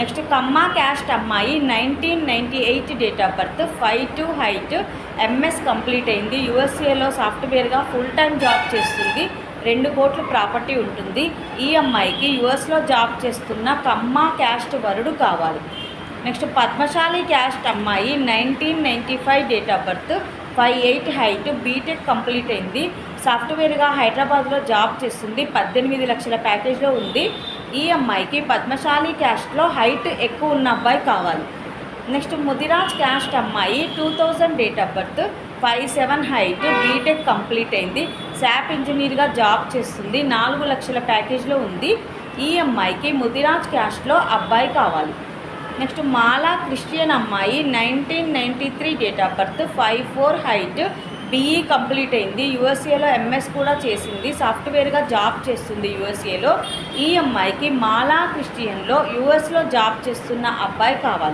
Next Kamma caste అమ్మాయి nineteen ninety eight date of birth five two height MS complete అయింది. యూఎస్ఏలో సాఫ్ట్వేర్గా full time job చేస్తుంది. రెండు కోట్ల ప్రాపర్టీ ఉంటుంది. ఈ అమ్మాయికి యుఎస్లో జాబ్ చేస్తున్న కమ్మా క్యాస్ట్ వరుడు కావాలి. నెక్స్ట్ పద్మశాలి క్యాస్ట్ అమ్మాయి nineteen ninety five date of birth five eight height BTech complete అయింది. సాఫ్ట్వేర్గా హైదరాబాద్లో జాబ్ చేస్తుంది. పద్దెనిమిది లక్షల ప్యాకేజ్లో ఉంది. ఈ అమ్మాయికి పద్మశాలి క్యాస్ట్లో హైట్ ఎక్కువ ఉన్న అబ్బాయి కావాలి. నెక్స్ట్ ముదిరాజ్ క్యాస్ట్ అమ్మాయి two thousand date of birth five seven height BTech complete అయింది. శాప్ ఇంజనీర్గా జాబ్ చేస్తుంది. నాలుగు లక్షల ప్యాకేజ్లో ఉంది. ఈ అమ్మాయికి ముదిరాజ్ క్యాస్ట్లో అబ్బాయి కావాలి. నెక్స్ట్ మాలా క్రిస్టియన్ అమ్మాయి nineteen ninety three date of birth five four height BE complete అయింది. యూఎస్ఏలో ఎంఎస్ కూడా చేసింది. సాఫ్ట్వేర్గా జాబ్ చేస్తుంది యూఎస్ఏలో ఈ అమ్మాయికి మాలా క్రిస్టియన్లో యూఎస్లో జాబ్ చేస్తున్న అబ్బాయి కావాలి.